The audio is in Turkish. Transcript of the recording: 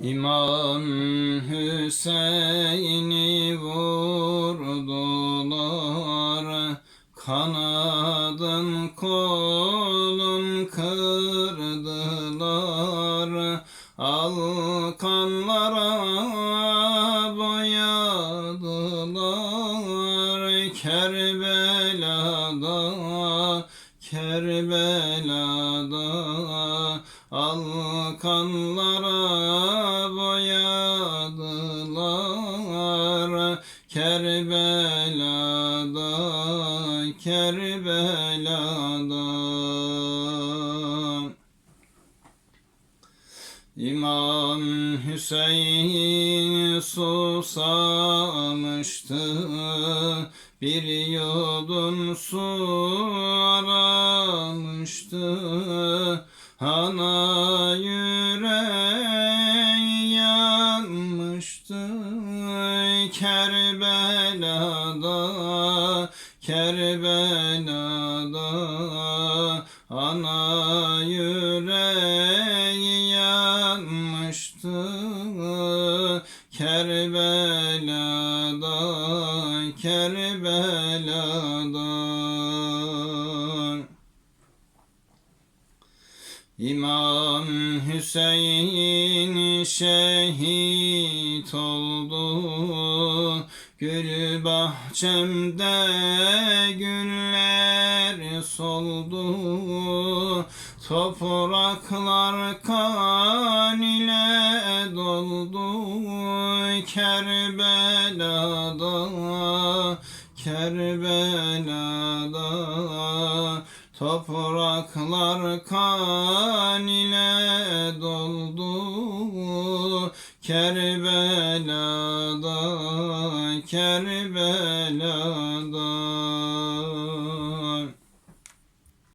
İmam Hüseyin'i vurdular Kanadın kolun kırdılar. Alkanlara boyadılar Kerbela'da Kerbela'da. Alkanlara boyadılar Kerbela'da Kerbela'da. İmam Hüseyin susamıştı Bir yudum su aramıştı Kerbela'da Kerbela'da Ana yüreği yanmıştı. Kerbela'da Kerbela'da İmam Hüseyin şehit oldu. Gül bahçemde güller soldu. Topraklar kan ile doldu. Kerbela'da Kerbela'da Topraklar kan ile doldu Kerbela'da Kerbela'da